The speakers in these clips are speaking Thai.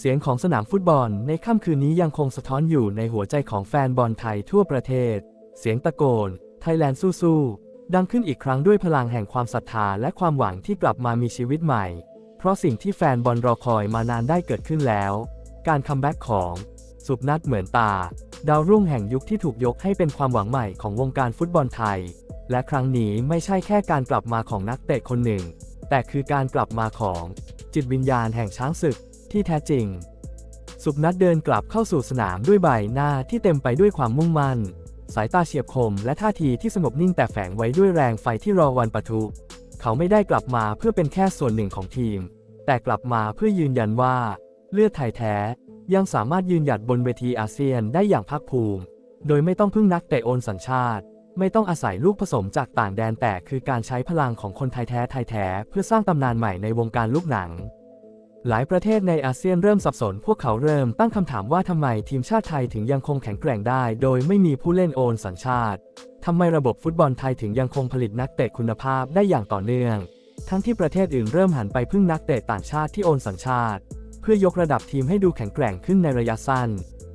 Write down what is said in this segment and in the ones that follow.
เสียงของสนามฟุตบอลในค่ำคืนนี้ยังคงสะท้อนอยู่ในหัวใจของแฟนบอลไทยทั่วประเทศ เสียงตะโกน ไทยแลนด์สู้ๆ ดังขึ้นอีกครั้งด้วยพลังแห่งความศรัทธาและความหวังที่กลับมามีชีวิตใหม่ เพราะสิ่งที่แฟนบอลรอคอยมานานได้เกิดขึ้นแล้ว การคัมแบ็กของ สุพนัทเหมือนตา ดาวรุ่งแห่งยุคที่ถูกยกให้เป็นความหวังใหม่ของวงการฟุตบอลไทย และครั้งนี้ไม่ใช่แค่การกลับมาของนักเตะคนหนึ่ง แต่คือการกลับมาของจิตวิญญาณแห่งช้างศึก ที่แท้จริง สุพนัทเดินกลับเข้าสู่สนามด้วยใบหน้าที่เต็มไปด้วยความมุ่งมั่น สายตาเฉียบคมและท่าทีที่สงบนิ่งแต่แฝงไว้ด้วยแรงไฟที่รอวันปะทุ เขาไม่ได้กลับมาเพื่อเป็นแค่ส่วนหนึ่งของทีม แต่กลับมาเพื่อยืนยันว่า เลือดไทยแท้ยังสามารถยืนหยัดบนเวทีอาเซียนได้อย่างภาคภูมิ โดยไม่ต้องพึ่งนักเตะโอนสัญชาติ ไม่ต้องอาศัยลูกผสมจากต่างแดนแต่คือการใช้พลังของคนไทยแท้ไทยแท้เพื่อสร้างตำนานใหม่ในวงการลูกหนัง หลายประเทศในอาเซียนเริ่มสับสน พวกเขาเริ่มตั้งคำถามว่าทำไมทีมชาติไทยถึงยังคงแข็งแกร่งได้ โดยไม่มีผู้เล่นโอนสัญชาติทำไมระบบฟุตบอลไทยถึงยังคงผลิตนักเตะคุณภาพได้อย่างต่อเนื่อง ทั้งที่ประเทศอื่นเริ่มหันไปพึ่งนักเตะต่างชาติที่โอนสัญชาติ เพื่อยกระดับทีมให้ดูแข็งแกร่งขึ้นในระยะสั้น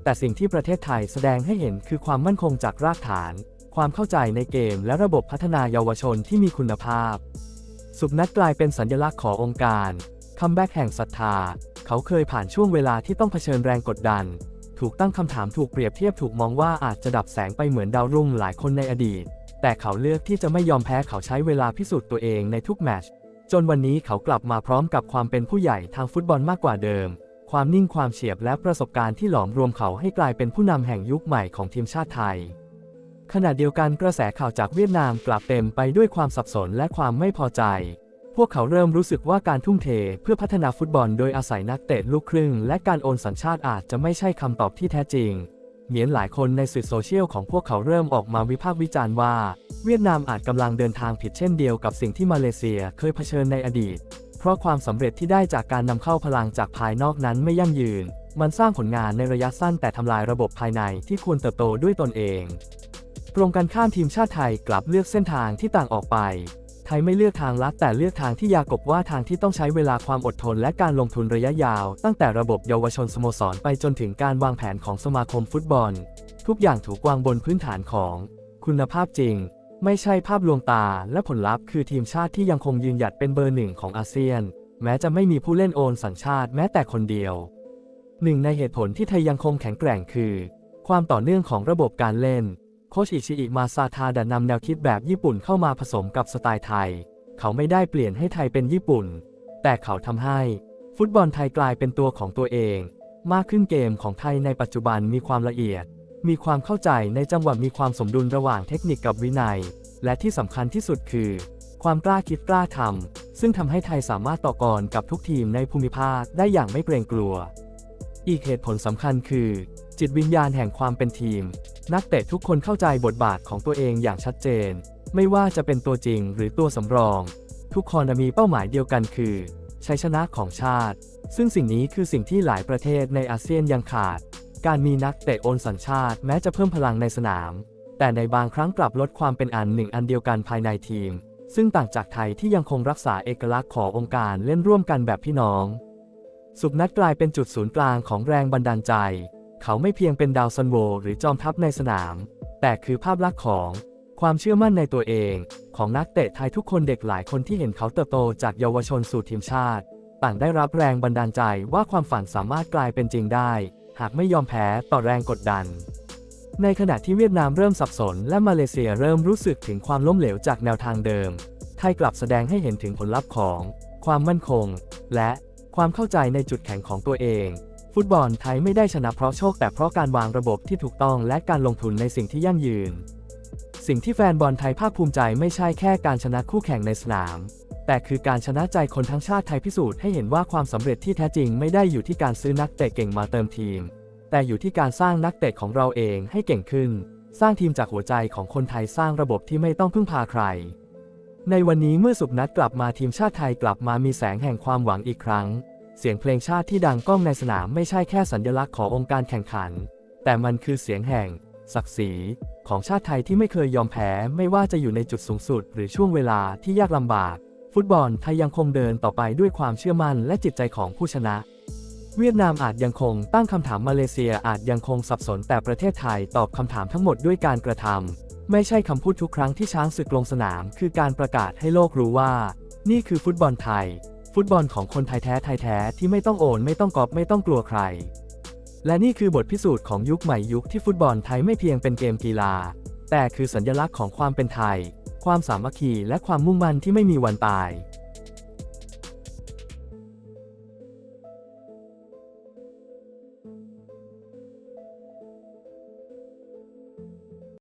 แต่สิ่งที่ประเทศไทยแสดงให้เห็นคือความมั่นคงจากรากฐาน ความเข้าใจในเกม และระบบพัฒนาเยาวชนที่มีคุณภาพ สุพนัทกลายเป็นสัญลักษณ์ขององค์การ คัมแบ็กแห่งศรัทธา เขาเคยผ่านช่วงเวลาที่ต้องเผชิญแรงกดดัน ถูกตั้งคำถามถูกเปรียบเทียบถูกมองว่าอาจจะดับแสงไปเหมือนดาวรุ่งหลายคนในอดีต แต่เขาเลือกที่จะไม่ยอมแพ้เขาใช้เวลาพิสูจน์ตัวเองในทุกแมตช์จนวันนี้เขากลับมาพร้อมกับความเป็นผู้ใหญ่ทางฟุตบอลมากกว่าเดิม ความนิ่งความเฉียบและประสบการณ์ที่หลอมรวมเขาให้กลายเป็นผู้นำแห่งยุคใหม่ของทีมชาติไทยขณะเดียวกันกระแสข่าวจากเวียดนามกลับเต็มไปด้วยความสับสนและความไม่พอใจ พวกเขาเริ่มรู้สึกว่าการทุ่มเทเพื่อพัฒนาฟุตบอลโดยอาศัยนักเตะลูกครึ่ง และการโอนสัญชาติอาจจะไม่ใช่คำตอบที่แท้จริง เหมียนหลายคนในสื่อโซเชียลของพวกเขาเริ่มออกมาวิพากษ์วิจารณ์ว่า เวียดนามอาจกำลังเดินทางผิดเช่นเดียวกับสิ่งที่มาเลเซียเคยเผชิญในอดีต เพราะความสำเร็จที่ได้จากการนำเข้าพลังจากภายนอกนั้นไม่ยั่งยืน มันสร้างผลงานในระยะสั้นแต่ทำลายระบบภายในที่ควรเติบโตด้วยตนเอง ตรงกันข้ามทีมชาติไทยกลับเลือกเส้นทางที่ต่างออกไป ไทยไม่เลือกทางลัดแต่เลือกทางที่ยากบว่าทางที่ต้องใช้เวลาความอดทนและการลงทุนระยะยาว ตั้งแต่ระบบเยาวชนสโมสรไปจนถึงการวางแผนของสมาคมฟุตบอล ทุกอย่างถูกวางบนพื้นฐานของ คุณภาพจริง ไม่ใช่ภาพลวงตาและผลลัพธ์คือทีมชาติที่ยังคงยืนหยัดเป็นเบอร์หนึ่งของอาเซียน แม้จะไม่มีผู้เล่นโอนสัญชาติแม้แต่คนเดียวหนึ่งในเหตุผลที่ไทยยังคงแข็งแกร่งคือ ความต่อเนื่องของระบบการเล่น โคชอิชิอิมาซาทาดานำแนวคิดแบบญี่ปุ่นเข้ามาผสมกับสไตล์ไทย เขาไม่ได้เปลี่ยนให้ไทยเป็นญี่ปุ่น แต่เขาทำให้ ฟุตบอลไทยกลายเป็นตัวของตัวเอง มากขึ้นเกมของไทยในปัจจุบันมีความละเอียด มีความเข้าใจในจังหวะมีความสมดุลระหว่างเทคนิคกับวินัย และที่สำคัญที่สุดคือ ความกล้าคิดกล้าทำซึ่งทำให้ไทยสามารถต่อกรกับทุกทีมในภูมิภาคได้อย่างไม่เกรงกลัว อีกเหตุผลสำคัญคือ จิตวิญญาณแห่งความเป็นทีม นักเตะทุกคนเข้าใจบทบาทของตัวเองอย่างชัดเจน ไม่ว่าจะเป็นตัวจริงหรือตัวสำรอง ทุกคนมีเป้าหมายเดียวกันคือชัยชนะของชาติ ซึ่งสิ่งนี้คือสิ่งที่หลายประเทศในอาเซียนยังขาด การมีนักเตะโอนสัญชาติแม้จะเพิ่มพลังในสนาม แต่ในบางครั้งกลับลดความเป็นอันหนึ่งอันเดียวกันภายในทีม ซึ่งต่างจากไทยที่ยังคงรักษาเอกลักษณ์ขององค์การเล่นร่วมกันแบบพี่น้อง สุพนัทกลายเป็นจุดศูนย์กลางของแรงบันดาลใจ เขาไม่เพียงเป็นดาวซันโวหรือจอมทัพในสนาม แต่คือภาพลักษณ์ของความเชื่อมั่นในตัวเองของนักเตะไทยทุกคนเด็กหลายคนที่เห็นเขาเติบโตจากเยาวชนสู่ทีมชาติ ต่างได้รับแรงบันดาลใจว่าความฝันสามารถกลายเป็นจริงได้ หากไม่ยอมแพ้ต่อแรงกดดัน ในขณะที่เวียดนามเริ่มสับสน และมาเลเซียเริ่มรู้สึกถึงความล้มเหลวจากแนวทางเดิม ไทยกลับแสดงให้เห็นถึงผลลัพธ์ของ ความมั่นคง และความเข้าใจในจุดแข็งของตัวเอง ฟุตบอลไทยไม่ได้ชนะเพราะโชคแต่เพราะการวางระบบที่ถูกต้องและการลงทุนในสิ่งที่ยั่งยืน สิ่งที่แฟนบอลไทยภาคภูมิใจไม่ใช่แค่การชนะคู่แข่งในสนาม แต่คือการชนะใจคนทั้งชาติไทยพิสูจน์ให้เห็นว่าความสำเร็จที่แท้จริงไม่ได้อยู่ที่การซื้อนักเตะเก่งมาเติมทีม แต่อยู่ที่การสร้างนักเตะของเราเองให้เก่งขึ้น สร้างทีมจากหัวใจของคนไทยสร้างระบบที่ไม่ต้องพึ่งพาใคร ในวันนี้เมื่อสุพนัทกลับมาทีมชาติไทยกลับมามีแสงแห่งความหวังอีกครั้ง เสียงเพลงชาติที่ดังก้องในสนามไม่ใช่แค่สัญลักษณ์ขององค์การแข่งขัน แต่มันคือเสียงแห่ง ศักดิ์ศรี ของชาติไทยที่ไม่เคยยอมแพ้ ไม่ว่าจะอยู่ในจุดสูงสุด หรือช่วงเวลาที่ยากลำบาก ฟุตบอลไทยยังคงเดินต่อไปด้วยความเชื่อมั่นและจิตใจของผู้ชนะ เวียดนามอาจยังคงตั้งคำถามมาเลเซียอาจยังคงสับสนแต่ประเทศไทยตอบคำถามทั้งหมดด้วยการกระทำไม่ใช่คำพูดทุกครั้งที่ช้างศึกลงสนาม คือการประกาศให้โลกรู้ว่า นี่คือฟุตบอลไทย ฟุตบอลของคนไทยแท้ไทยแท้ที่ไม่ต้องโอนไม่ต้องกอบไม่ต้องกลัวใคร และนี่คือบทพิสูจน์ของยุคใหม่ยุคที่ฟุตบอลไทยไม่เพียงเป็นเกมกีฬา แต่คือสัญลักษณ์ของความเป็นไทย ความสามัคคีและความมุ่งมั่นที่ไม่มีวันตาย